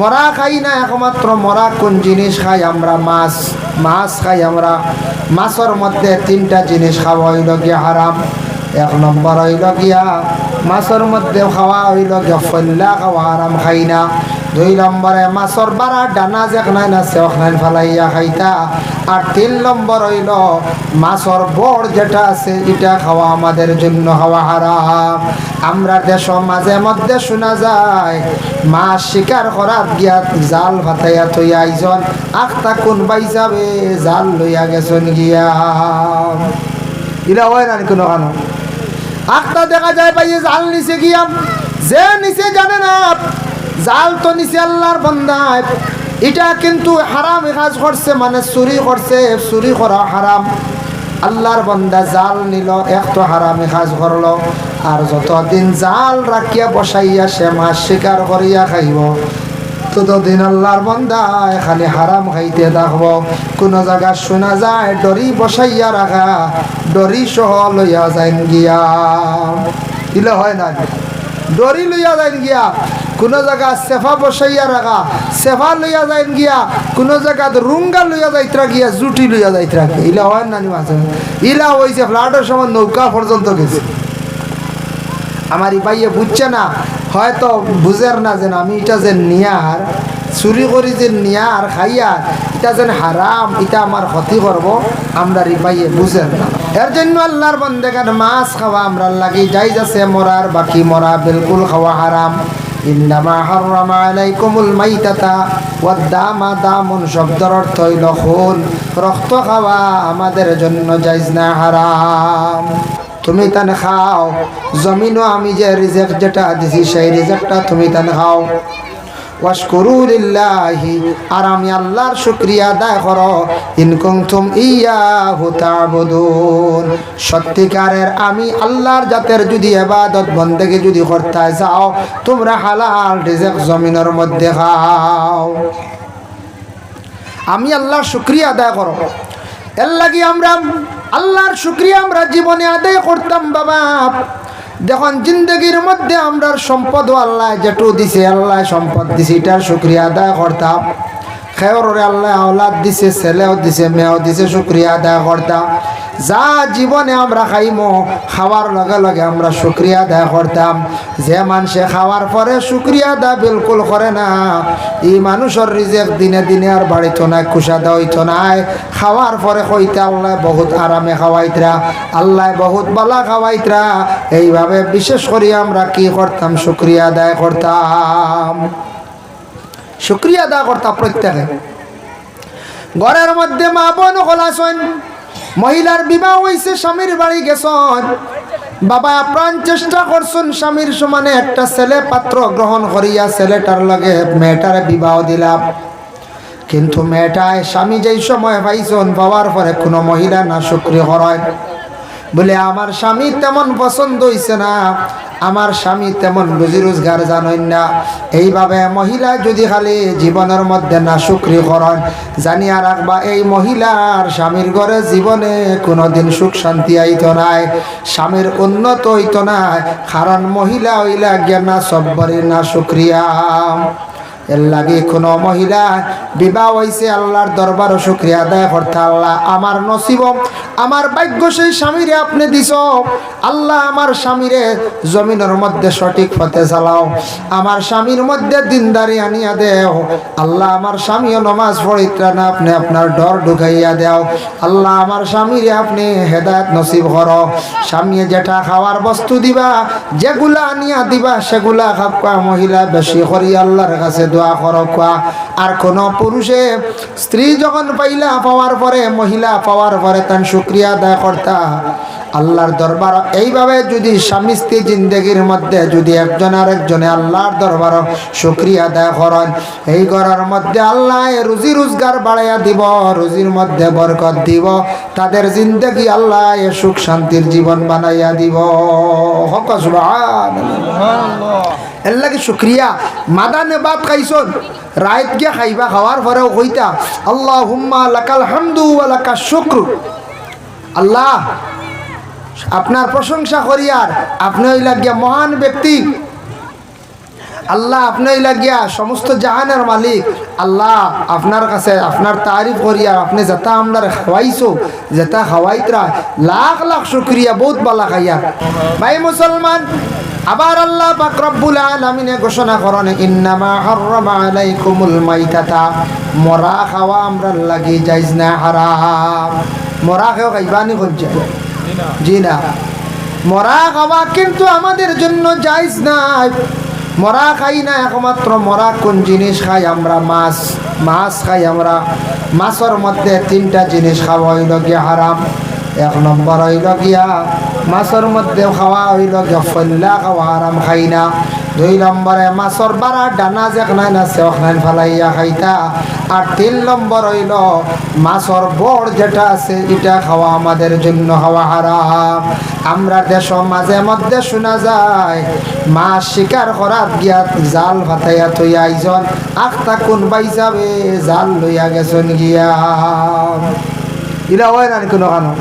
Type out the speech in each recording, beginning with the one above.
মরা খাই না একমাত্র মরা কোন জিনিস খাই আমরা? মাছ। মাছ খাই আমরা। মাছের মধ্যে তিনটা জিনিস খাওয়া হইল গিয়া হারাম। এক নম্বর হইল গিয়া মাছের মধ্যে খাওয়া হইল গিয়া ফল্লা খাওয়া হারাম খাই না। দুই নম্বরে, মাছের বারা ডানা যেখানে আছে ওখানে ফেলাইয়া খাইতা। আর তিন নম্বর হইল, মাছের বড় যেটা আছে, এটা খাওয়া আমাদের জন্য খাওয়া হারাম। আমরা দেশ মাঝে মধ্যে শোনা যায়, মাছ শিকার করাত গিয়া জাল ভাতাইয়া থইয়া আইজন, আখতা কোন বাই যাবে, জাল লইয়া গেছন গিয়া। ইলা হয় না কোনো কানো আখতা দেখা যায়, পাইয়ে জাল নিচে গিয়া, যে নিচে জানে না জাল তো নিচে আল্লাহর বন্দায়। এটা কিন্তু হারাম কাজ করছে মানে চুরি করছে, চুরি করা হারাম। আল্লাহর বন্দা জাল নিল, এক তো হারামি কাজ করল। আর যতদিন জাল রাখিয়া বসাইয়া সে মাছ শিকার করিয়া খাইব, ততদিন আল্লাহর বন্দা এখানে হারাম খাইতে থাকব। কোন জায়গা শোনা যায়, ডরি বসাইয়া রাখা, ডরি সহ লইয়া যাইন গিয়া। দিলে হয় না? ডরি লইয়া যাইন গিয়া। কোন জায়গা সেফা বসাইয়া রাখা সেফা লইয়া যাইন গিয়া, কোন জায়গাত রুঙ্গা লইয়া যাইতরা গিয়া, জুটি লইয়া যাইতরা গিয়া। ইলা হয় না নি মাঝে? ইলা হইছে ফ্লাটের সময় নৌকা পর্যন্ত গেছে। আমার ই ভাইয়ে বুঝছে না, হয়তো বুঝের না যেন আমি এটা যে নিয়ার চুরি করি যে নিয়ার খাইয়ার এটা যেন হারাম এটা আমার ক্ষতি করব, আমরা রি ভাইয়ে বুঝেন না। এর জন্য আল্লাহর বন্দেগার মাছ খাওয়া আমরা লাগি যাই যাচ্ছে, মরার বাকি মরা, বিলকুল খাওয়া হারাম। ইন্নামা হাররামা আলাইকুমুল মাইতাতা ওয়াদ্দামা দামুন শব্দের অর্থ হইল খুন। আমাদের জন্য যাইজ না হারাম। তুমি তান খাও। জমিনও আমি যে রিজেক্ট যেটা দিছি, সেই রিজেক্টটা তুমি তান খাও। ওয়াশকুরুলিল্লাহি, আর আমি আল্লাহর শুক্রিয়া আদায় করো। ইনকুম তুম ইয়াহু তাবুদুন। সত্যিকারের আমি আল্লাহর জাতের যদি ইবাদত, বন্দেগে যদি করতে যাও, তোমরা হালাল রিজেক জমিনের মধ্যে খাও। আমি আল্লাহর শুক্রিয়া আদায় করো। এর লাগি আমরা আল্লাহর শুক্রিয়া আমরা জীবনে আদায় করতাম, বাবা। দেখুন জিন্দগির মধ্যে আমরা সম্পদ আল্লাহ যেটু দিছে, আল্লাহ সম্পদ দিছে, এটার শুক্রিয়া আদায় করতাম। খেয়রে আল্লাহ আওলাদ দিছে, ছেলেও দিছে, মেয়েও দিছে, শুক্রিয়া আদায় করতাম যা জীবনে আমরা খাইমো, খাওয়ার লগে লগে আমরা শুক্রিয়া আদায় করতাম। যে মানুষে খাওয়ার পরে শুক্রিয়া আদায় বিলকুল করে না। এই মানুষের রিজেক দিনে দিনে আর বাড়িতো নাই, কুসাদা হইতো নাই। খাওয়ার পরে কইতে আল্লাহ বহুত আরামে খাওয়াইতরা, আল্লাহ বহুত বালা খাওয়াইতরা। এইভাবে বিশেষ করে আমরা কি করতাম? শুক্রিয়া আদায় করতাম। শুক্রিয়া আদায় করতাম প্রত্যেকে। ঘরের মধ্যে মা বোন হলাসন মহিলার বিবাহ হয়েছে স্বামীর বাড়ি গেছন। বাবা প্রাণ চেষ্টা করছুন স্বামীর সমানে একটা ছেলে পাত্র গ্রহণ করিয়া ছেলেটার লগে মেয়েটার বিবাহ দিলাম। কিন্তু মেয়েটায় স্বামী যেই সময় পাইছন পাওয়ার পরে কোনো মহিলা না শুক্রিয় করেন। বলে, আমার স্বামী তেমন পছন্দ হইছে না। আমার স্বামী তেমন রুজি রোজগার জানেন না। এইভাবে মহিলা যদি খালি জীবনের মধ্যে না সুক্রি করেন জানিয়া রাখবা, এই মহিলার স্বামীর ঘরে জীবনে কোনোদিন সুখ শান্তি আইত নাই। স্বামীর উন্নত হইত নাই, কারণ মহিলা হইলা গিয়া না সব্বরের না সুক্রিয়া। এর লাগে কোনো মহিলা বিবাহ হয়েছে আল্লাহর দরবার শুক্রিয়া আদায় করতে আল্লাহ আমার নসিব। আমার ভাগ্য সেই স্বামীরে আপনি দিছ। আল্লাহ আমার স্বামীরে জমিনের মধ্যে সঠিক পথে চালাও। আমার স্বামীর মধ্যে দিনদারি আনিয়া দেও। আল্লাহ আমার স্বামীও নমাজ পড়িত্রা না, আপনি আপনার ডর ঢুকাইয়া দেও। আল্লাহ আমার স্বামীরে আপনি হেদায়ত নসিব করো। স্বামী যেটা খাওয়ার বস্তু দিবা, যেগুলা আনিয়া দিবা, সেগুলা খাপকা মহিলা বেশি করি আল্লাহর কাছে দোয়া করো কোয়া আর কোন পুরুষে স্ত্রী যখন পাইলা পাওয়ার পরে, মহিলা পাওয়ার পরে তার শুক্রিয়া আদায় করতা। আল্লাহর দরবার এইভাবে যদি স্বামী স্ত্রী জিন্দগির মধ্যে যদি একজন আর একজনে আল্লাহর দরবার শুক্রিয়া আদায় করেন, এই করার মধ্যে আল্লাহ রুজি রোজগার বাড়াইয়া দিব, রুজির মধ্যে বরকত দিব, তাদের জিন্দগি আল্লাহ সুখ শান্তির জীবন বানাইয়া দিব। হক এর লাগে শুক্রিয়া। মাদানে বাদ খাইছন, রাইত গিয়া খাইবা, খাওয়ার পরেও কইতা আল্লাহ হুম্মা লাকাল হামদু লাকা শুক্র। আল্লাহ, আপনার প্রশংসা করি আর আপনি হইলা গিয়া মহান ব্যক্তি। আল্লাহ, আপনি লাগিয়া সমস্ত জাহানের মালিক। আল্লাহ, আপনার কাছে আপনার তারিফ করিয়া আপনি যেটা আমরা খাওয়াইছো, যেটা খাওয়াইতরা লাখ লাখ শুক্রিয়া, বহুত বালা খাইয়া। ভাই মুসলমান আবার আল্লাহ পাক রব্বুল আলামিনে ঘোষণা করেন, ইন্নামা হাররামা আলাইকুমুল মাইতাতা। মরা খাওয়া আমরা লাগি যাইজ না, হারাম। মরা খাওয়া খাইবানি করছে জি না। মরা খাওয়া কিন্তু আমাদের জন্য যাইজ নাই মরা খাই না একমাত্র মরা কোন জিনিস খাই আমরা? মাছ। মাছ খাই আমরা। মাছের মধ্যে তিনটা জিনিস খাওয়া হইল গিয়া হারাম। এক নম্বর হইল গিয়া, মাছের মধ্যে খাওয়া হইল গিয়া, ফল্লা খাওয়া আরাম খাই না। দুই নম্বরে, মাছের বারা ডানা যেখানে না সেখানে ফালাইয়া খাইতা। আর তিন নম্বর হইল, মাছের বড় যেটা আছে, এটা খাওয়া আমাদের জন্য খাওয়া হারাম। আমরা দেশ মাঝে মধ্যে শোনা যায়, মাছ শিকার করার গিয়া জাল ভাতাইয়া থই আইজন, আখতা কোন বাইসাবে জাল লইয়া গেছন গিয়া। ইলা হয় না কোনো কানো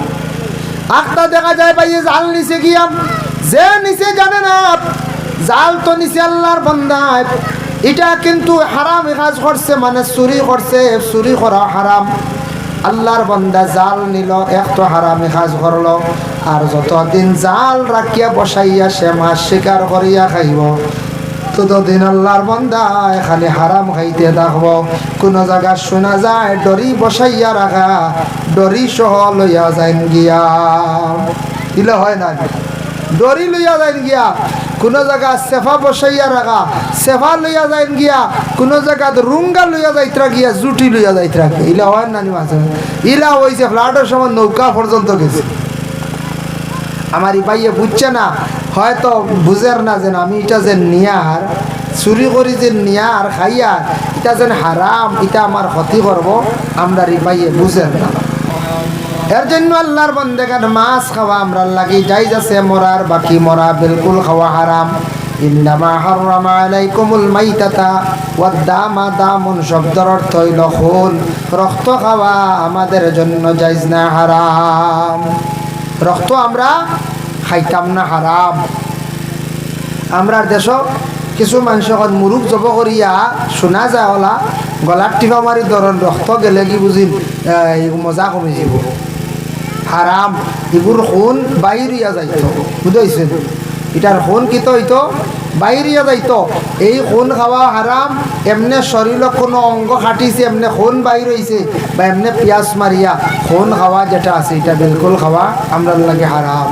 আখটা দেখা যায় পাইয়ে জাল নিচে গিয়া। যে নিচে জানে না, জাল তো নিচে আল্লাহর বন্দায়। এটা কিন্তু হারাম কাজ করছে মানে চুরি করছে, চুরি করা হারাম। আল্লাহর বন্দা জাল নিল, এক তো হারামি কাজ করল, আর যতদিন জাল রাখিয়া বসাইয়া সে মাছ শিকার করিয়া খাইব। ততদিন আল্লাহর বন্দায় খালি হারাম খাইতে থাকব। কোন জায়গা শোনা যায় ডরি বসাইয়া রাখা ডরি সহ লইয়া যাইন গিয়া। ইলে হয় না ডরি লইয়া যাইন গিয়া, কোন জায়গা সেফা বসাইয়া রাখা সেফা লইয়া যাইন গিয়া, কোন জায়গা রুঙ্গা লইয়া যাইতরা গিয়া, জুটি লইয়া যাইতরা ইলা হয় না মাঝে? ইলা হয়েছে ফ্লাটের সময় নৌকা পর্যন্ত গেছে। আমার ই ভাইয়ে বুঝছে না হয়তো বুঝের না যেন আমি এটা যে নিয়ার চুরি করি যে নিয়ার খাইয়ার এটা যেন হারাম, এটা আমার ক্ষতি করব, আমরা রি ভাইয়ে বুঝের না। এর জন্য আল্লাহর বন্দেগান মাছ খাওয়া আমরা লাগি যাই যাচ্ছে মরার বাকি মরা বিলকুল খাওয়া হারাম। আমাদের জন্য না রক্ত আমরা খাইতাম না, হারাম। আমরার দেশ কিছু মানুষ এখন মুরুখ জব করিয়া শোনা যায় ওলা গলার টিপা মারি ধরন রক্ত গেলে কি বুঝিম মজা কমে যাব। হারাম এগুর খুন বাইরিয়া যাইত বুঝাইছে এটার খুন কি তো হইতো বাইরিয়া যাইত। এই খুন খাওয়া হারাম এমনে শরীরে কোনো অঙ্গ খাটিছে, এমনে খুন বাইর হইছে বা এমনে পিয়াজ মারিয়া খুন খাওয়া যেটা আছে এটা বিলকুল খাওয়া আমরা লাগে হারাম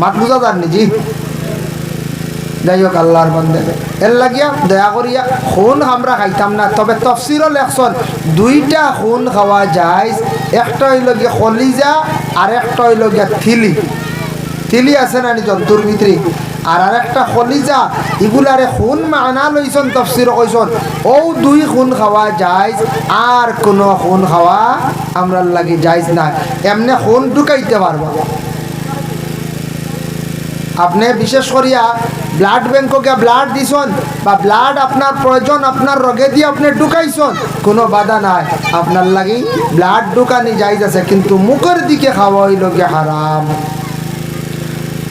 মাত বুঝা যান জি। যাই হোক আল্লাহর বন্দে। এর লাগিয়া দয়া করিয়া খুন আমরা খাইতাম না। তবে তফসিরও লেখছন, দুইটা খুন খাওয়া যায় একটা হইল গিয়া কলিজা আর একটা হইল গিয়া থিলি। থিলি আছে না জন্তুর ভিতরে? আর আর একটা কলিজা এগুলারে খুন মানা লইছন, তফসির কইছন। ও দুই খুন খাওয়া যায় আর কোনো খুন খাওয়া আমরা লাগি যাইজ না। এমনি খুন ঢুকাইতে পারবা আপনি বিশেষ করিয়া ব্লাড ব্যাংককে ব্লাড দিছন বা ব্লাড আপনার প্রয়োজন, আপনার রগে দিয়ে আপনি ঢুকাইছন, কোনো বাধা নাই। আপনার লাগি ব্লাড ঢুকানি যাইজ আছে কিন্তু মুখের দিকে খাওয়া হইল গিয়ে হারাম।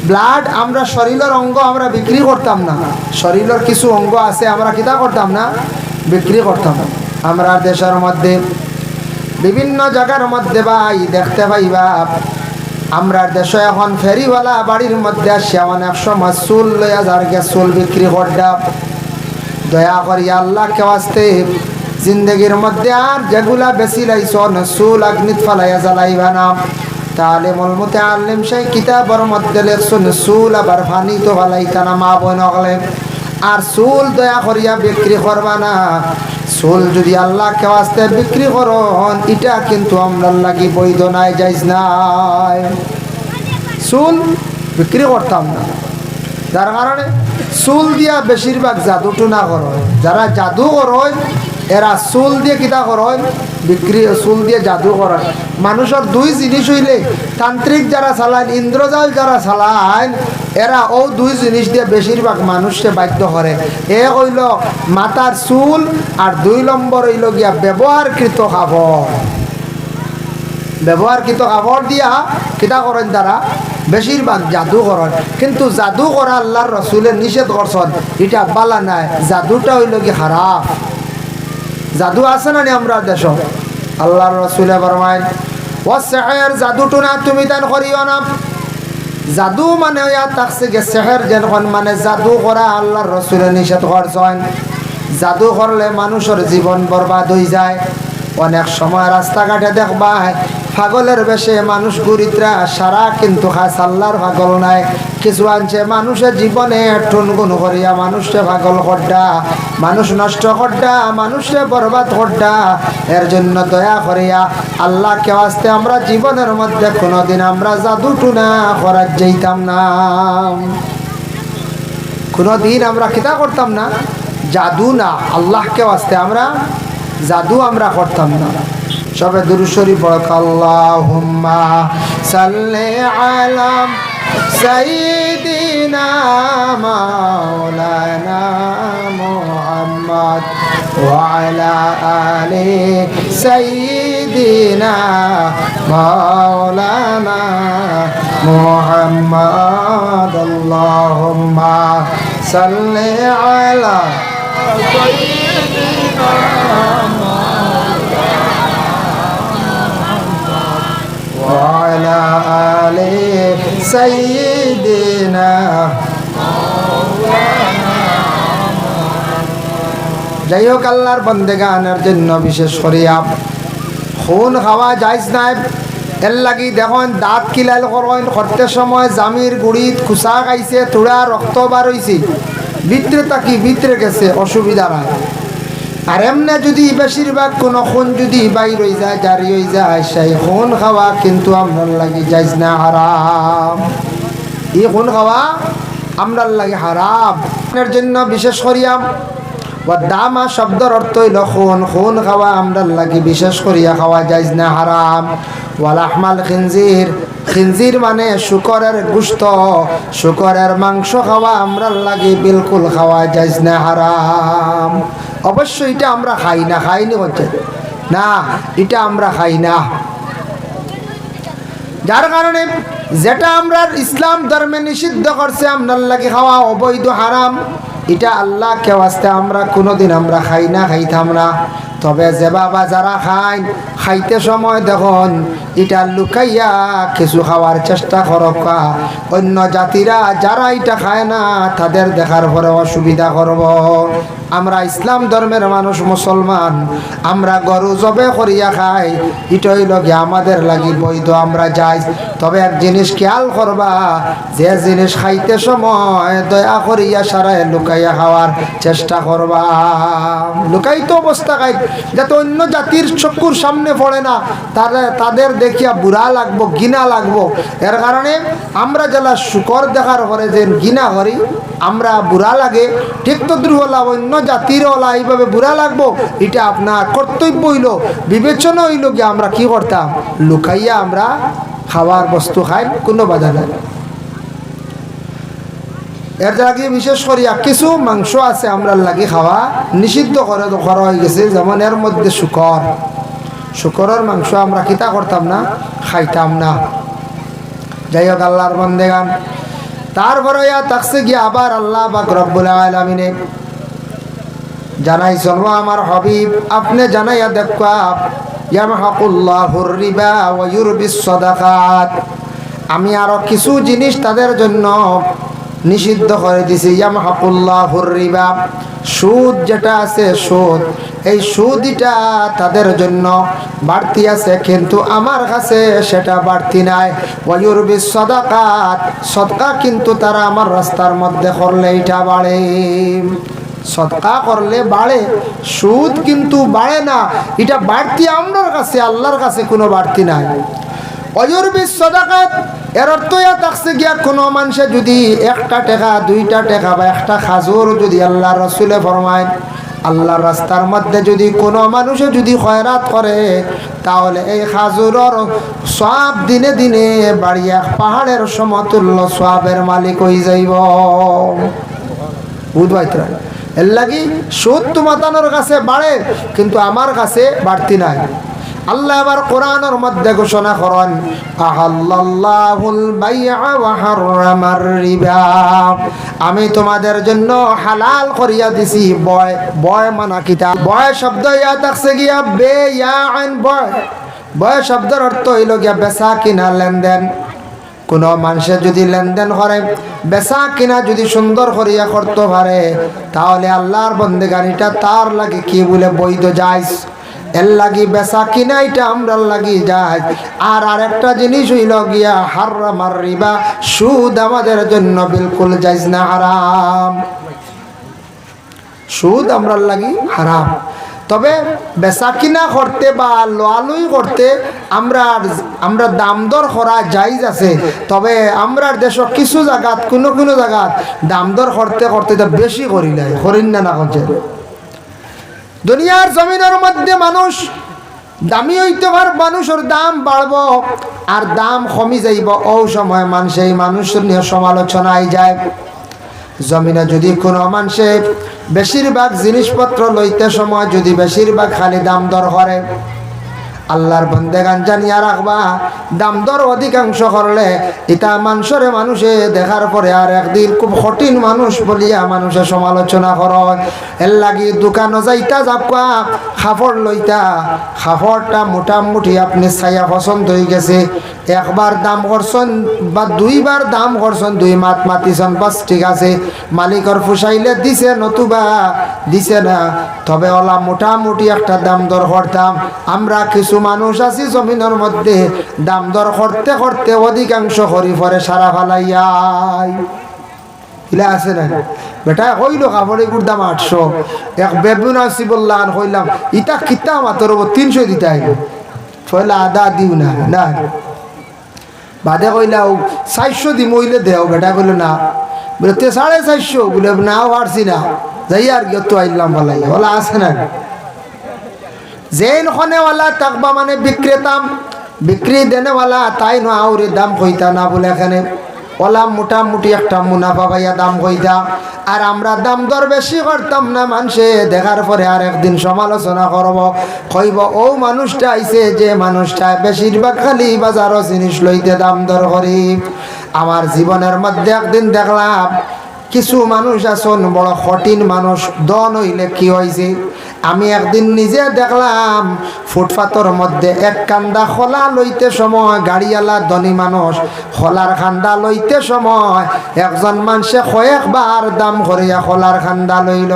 ব্লাড আমরা শরীরের অঙ্গ আমরা বিক্রি করতাম না। শরীরের কিছু অঙ্গ আছে, আমরা কিতা করতাম না? বিক্রি করতাম। আমরা দেশের মধ্যে বিভিন্ন জায়গার মধ্যে ভাই, দেখতে পাইবা আমরা দেশে এখন ফেরিওয়ালা বাড়ির মধ্যে আসে অনেক সময় চুল লইয়া যার গে চুল বিক্রি করতাম দয়া করি আল্লাহকে আসতে জিন্দগির মধ্যে আর যেগুলা বেশি লাইছন, চুল আগ্নিত ফালাইয়া জ্বালাইবা না। তাহলে মলমতে আল্লিম সেই কিতাবর মধ্যে লেখছুন, চুল আবার ফানি তো ফালাইতা না মা বোন আর চুল দয়া করিয়া বিক্রি করবা না। চুল যদি আল্লাহ কে আসতে বিক্রি করন, এটা কিন্তু আমরা লাগি বৈধ নাই যাইস নাই। চুল বিক্রি করতাম না। যার কারণে চুল দিয়া বেশিরভাগ জাদুটো না করয় যারা জাদু করয় এরা চুল দিয়ে কিতা করয় বিক্রি চুল দিয়ে জাদু করায় মানুষের দুই জিনিস হইলে তান্ত্রিক যারা চালান ইন্দ্রজাল যারা চালান এরা ও দুই জিনিস দিয়ে বেশিরভাগ মানুষকে বাধ্য করে এক হইল মাথার চুল আর দুই নম্বর হইল গিয়া ব্যবহারকৃত কাপড়। ব্যবহারকৃত কাপড় দিয়া কিতা করেন তারা বেশিরভাগ জাদু করেন কিন্তু জাদু করা আল্লাহর রসুলের নিষেধ করছেন এটা বালা নাই, জাদুটা হইল কি খারাপ জাদু আছে না আমরা দেশ? আল্লাহর রসুলে ফরমায় ও সেহের জাদুটো না, তুমি তেন করিও না। জাদু মানে ইয়া তাকছে গে সেহের যেন মানে জাদু করা আল্লাহর রসুলে নিষেধ করছেন। জাদু করলে মানুষের জীবন বরবাদ হয়ে যায়। অনেক সময় রাস্তাঘাটে দেখবা পাগলের বেশে মানুষ গুরিত্রা সারা কিন্তু খাস আল্লাহর পাগল নাই। কিছু আনছে মানুষের জীবনে টুনগুন করিয়া মানুষে পাগল করডা। মানুষ নষ্ট করডা মানুষে বরবাদ করডা। এর জন্য দয়া করিয়া আল্লাহকে আসতে আমরা জীবনের মধ্যে কোনোদিন আমরা জাদু টুনা করার যাইতাম না। কোনোদিন আমরা কিতা করতাম না। জাদু না আল্লাহ আল্লাহকে আসতে আমরা জাদু আমরা করতাম না। সবে দুরুশরী পড়ক আল্লাহুম্মা সাল্লি আলা সাইয়্যিদিনা মাওলানা মুহাম্মদ আলা আলি সাইয়্যিদিনা মাওলানা মুহাম্মদ আল্লাহুম্মা সাল্লি আলা وعلى آل سيدنا যাই হোক আল্লাহর বন্দেগানের জন্য বিশেষ করিয়া খুন খাওয়া যাইজ নাই এর লাগি দেখুন দাঁত কিলাল করেন করতে সময় জামির গুড়িত খুসা খাইছে থোড়া রক্ত বার হয়েছে ভিতরে তাকি ভিতরে গেছে, অসুবিধা নাই। আর এমনি যদি বেশিরভাগ কোনো খুন যদি বাইর হয়ে যায়, জারি হয়ে যায়, সেই খুন খাওয়া কিন্তু আমরার লাগি যাইজ না, হারাম। এই খুন খাওয়া আমরার লাগে হারাম। এর জন্য বিশেষ করিয়াম দামা শব্দর অর্থ হইল খুন। খুন খাওয়া আমরার লাগি বিশেষ করিয়া খাওয়া যাইজ না, হারাম। ওয়াল আহমাল খিনজির খিনজির মানে শুকরের গুস্ত। শুকরের মাংস খাওয়া আমরার লাগি বিলকুল খাওয়া যাইজ না, হারাম। অবশ্যই এটা আমরা খাই না খাইনি হচ্ছে না, এটা আমরা খাই না। যার কারণে যেটা আমরা ইসলাম ধর্মে নিষিদ্ধ করছে আপনার লাগে খাওয়া অবৈধ, হারাম। এটা আল্লাহ কেউ আসতে আমরা কোনোদিন আমরা খাই না, খাইতাম না। তবে যে বাবা যারা খায়, খাইতে সময় দেখুন, এটা লুকাইয়া কিছু খাওয়ার চেষ্টা করকা অন্য জাতিরা যারা এটা খায় না, তাদের দেখার পরে অসুবিধা করব। আমরা ইসলাম ধর্মের মানুষ মুসলমান, আমরা গরু জবে করিয়া খাই, এটাই লগে আমাদের লাগি বৈধ, আমরা যাই। তবে এক জিনিস খেয়াল করবা, যে জিনিস খাইতে সময় দয়া করিয়া সারায় লুকাইয়া খাওয়ার চেষ্টা করবা। লুকাইতে অবস্থা খাই যাতে অন্য জাতির চক্ষুর সামনে পড়ে না তাদের তাদের দেখিয়া বুড়া লাগবো গিনা লাগবো। এর কারণে আমরা যারা শুকর দেখার পরে যে গিনা করি, আমরা বুড়া লাগে, ঠিক তো হলা অন্য জাতির হলা এইভাবে বুড়া লাগবো, এটা আপনার কর্তব্য হইল, বিবেচনা হইল কি আমরা কি করতাম। লুকাইয়া আমরা খাওয়ার বস্তু খাই, কোনো বাধা নাই। এর আগে বিশেষ করিয়া কিছু মাংস আছে আমরা লাগি খাওয়া, নিষিদ্ধ করে করা হয়ে গেছে, যেমন এর মধ্যে শুকর। শুকরের মাংস আমরা কিতা করতাম না, খাইতাম না। যাই হোক আল্লাহর বন্দেগান। তারপরে ইয়া তাকসে গিয়ে আবার আল্লাহ বা রব্বুল আলমিনে জানাই চলব আমার হবিব, আপনি জানাইয়া দেখা ইয়ামহাকুল্লাহুর রিবা ওয়া ইউরবিস আমি আরও কিছু জিনিস তাদের জন্য নিষিদ্ধ করে দিছি রিবা, সুদ যেটা আছে সুদ, এই সুদিটা তাদের জন্য বাড়তি আছে, কিন্তু আমার কাছে সেটা বাড়তি নাই। ওয়ুরবিস সদাকাত, সদকা কিন্তু তারা আমার রাস্তার মধ্যে করলে এটা বাড়ে। সদকা করলে বাড়ে। সুদ কিন্তু বাড়ে না। এটা বাড়তি আমরার কাছে, আল্লাহর কাছে কোনো বাড়তি নাই। অজুরবিস সদাকাত, এর অর্থ ইয়া থাকছে গিয়া কোনো মানুষে যদি একটা টাকা, দুইটা টাকা বা একটা খাজুর যদি আল্লাহ রসুলে ফরমায়, আল্লাহর রাস্তার মধ্যে যদি কোনো মানুষে যদি খয়রাত করে, তাহলে এই খাজুরর সব দিনে দিনে বাড়িয়া পাহাড়ের সমতুল্য সবের মালিক হয়ে যাইব। বুধবাইতরা এর লাগি সুদ মাতানোর কাছে বাড়ে, কিন্তু আমার কাছে বাড়তি নাই। আল্লাহ আবার কোরআনের মধ্যে ঘোষণা করেন, আহাল্লাল্লাহুল বাইআ ওয়া হাররামার রিবা। আমি তোমাদের জন্য হালাল করিয়া দিছি, বয় বয় মানা কিতা। বয় শব্দ ইয়া থাকছে গিয়া, বে ইয়া আইন বয়। বয় শব্দের অর্থ হইল গিয়া বেচা কিনা লেনদেন। কোন মানুষের যদি লেনদেন করে, বেচা কিনা যদি সুন্দর করিয়া করতে পারে, তাহলে আল্লাহর বন্দেগানিটা তার লাগে কি বলে বৈধ যায়। এর লাগি বেচা কিনা এটা আমরা লাগি যায়। আর আরেকটা জিনিস হইল গিয়া হার রিবা, সুদ আমাদের জন্য বিলকুল যাইস না, হারাম। সুদ আমরা লাগি হারাম। তবে বেচা কিনা করতে বা লোয়ালুই করতে আমরা আমরা দাম দর করা জায়জ আছে। তবে আমরার দেশ কিছু জায়গাত কোনো কোনো জায়গাত দাম দর করতে করতে তো বেশি করিলাই করিন না না করছে দুনিয়ার জমিনের মধ্যে মানুষ দামি হইতে পার মানুষের দাম বাড়ব আর দাম কমি যাইব। ও সময় মানুষ এই মানুষের নিয়ে সমালোচনায় যায়। জমিনে যদি কোনো মানুষে বেশিরভাগ জিনিসপত্র লইতে সময় যদি বেশিরভাগ খালি দাম দর করে, আল্লাহর বন্দেগান জানিয়া রাখবা, দাম দর অধিকাংশ করলে ইটা মানুষরে মানুষে দেখার পরে আর একদিন খুব কঠিন মানুষ বলিয়া মানুষে সমালোচনা কর। এর লাগি দোকানও যাইতা যাপকা খাফড় লইতা, খাফড়টা মোটামুটি আপনি ছায়া পছন্দ হয়ে গেছে। একবার দাম করছেন বা দুইবার দাম করছেন, দুই মাত মাতিছেন, বাস ঠিক আছে। মালিকর ফুসাইলে দিছে নতুবা, দিছে না। তবে ওলা মোটামুটি একটা দাম দর করতাম। আমরা কিছু মানুষ আছি জমিনের মধ্যে দাম দর করতে করতে অধিকাংশ হরি পরে সারা ফালাইয়াই। ইলা আছে না? বেটা কইলো কাপড় এগুর দাম আটশো। এক বেগুন আসি বললাম কইলাম ইটা কিতা মাত্র তিনশো দিতে আইব। ফলে আদা দিও না না। বাদে কইলা চারশো দি মইলে দেও বেটা, কইল, না। বলে, তে সাড়ে চারশো। বলে, না পারছি না। যাই আর কি তো আইলাম বলাই বলা, আছে না। যেন খনেওয়ালা তাকবা মানে বিক্রেতাম বিক্রি দেনেওয়ালা তাই ন আউরে দাম কইতা না বলে এখানে। ওলা মোটামুটি একটা মুনাফা পাইয়া দাম কইতা। আর আমরা দাম দর বেশি করতাম না মানুষে দেখার পরে আর একদিন সমালোচনা করব। কইব, ও মানুষটা আইছে যে মানুষটা বেশিরভাগ খালি বাজারও জিনিস লইতে দাম দর করি। আমার জীবনের মধ্যে একদিন দেখলাম, কিছু মানুষ আছেন, বড় কঠিন মানুষ দন হইলে কি হয়েছে আমি একদিন নিজে দেখলাম ফুটপাথর মধ্যে এক কান্দা খোলা লইতে সময়, গাড়িওয়ালা ধনী মানুষ খোলার খান্দা লইতে সময়, একজন মানুষে কয়েকবার দাম করিয়া খোলার খান্দা লইল।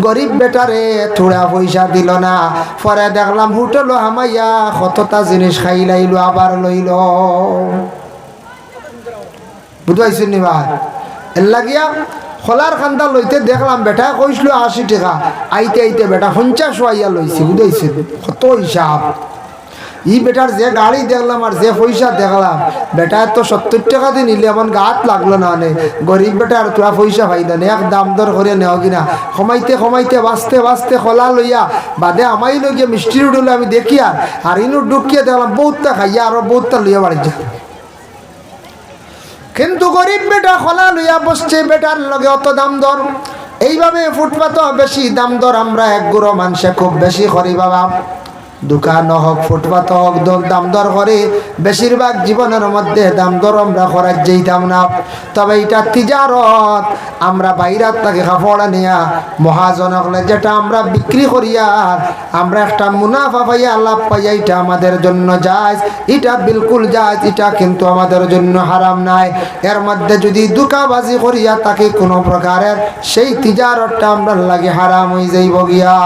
গরিব বেটারে থোড়া পয়সা দিল না। পরে দেখলাম হোটেলও হামাইয়া, কতটা জিনিস খাই লাইল, আবার লইল। বুঝাইছেন নি ভাই? লাগিয়া খোলার খান্দা লইতে দেখলাম, বেটা কইছিল আশি টাকা? আইতে আইতে, বেটা, পঞ্চাশ আইয়া লইছি, বুঝাইছে? কত হিসাব? ই বেটার যে গাড়ি দেখলাম আর যে পয়সা দেখলাম, বেটা তো সত্তর টাকা দিয়ে নিলে এমন গাত লাগল না নে। গরিব বেটার তোরা পয়সা পাই না, এক দাম দর করে নেও কিনা। কমাইতে কমাইতে, বাঁচতে বাঁচতে খোলা লইয়া, বাদে আমাই লগিয়া মিষ্টির উঠলে আমি দেখি আর ইনু ডুকিয়ে দেখলাম, বহুতটা খাইয়া আরও বহুতটা লইয়া বাড়ি যা কিন্তু গরিব বেটা খোলা লইয়া বসছে, বেটার লগে অত দাম দর। এইভাবে ফুটপাত বেশি, দাম দর আমরা এক গুঁড়ো মানুষে খুব বেশি করি, বাবা। দোকান হোক, ফুটপাত হোক দাম দর করে বেশিরভাগ জীবনের মধ্যে দাম দর আমরা করার যেতাম না। তবে এটা তিজারত, আমরা বাইরাত তাকে কাপড় নিয়া মহাজনক যেটা আমরা বিক্রি করিয়া, আমরা একটা মুনাফা পাইয়া, লাভ পাইয়া এটা আমাদের জন্য যায় এটা বিলকুল যায় এটা কিন্তু আমাদের জন্য হারাম নাই। এর মধ্যে যদি দুকাবাজি করিয়া তাকে কোনো প্রকারের সেই তিজারতটা আমরা লাগে হারাম হয়ে যাইব গিয়া।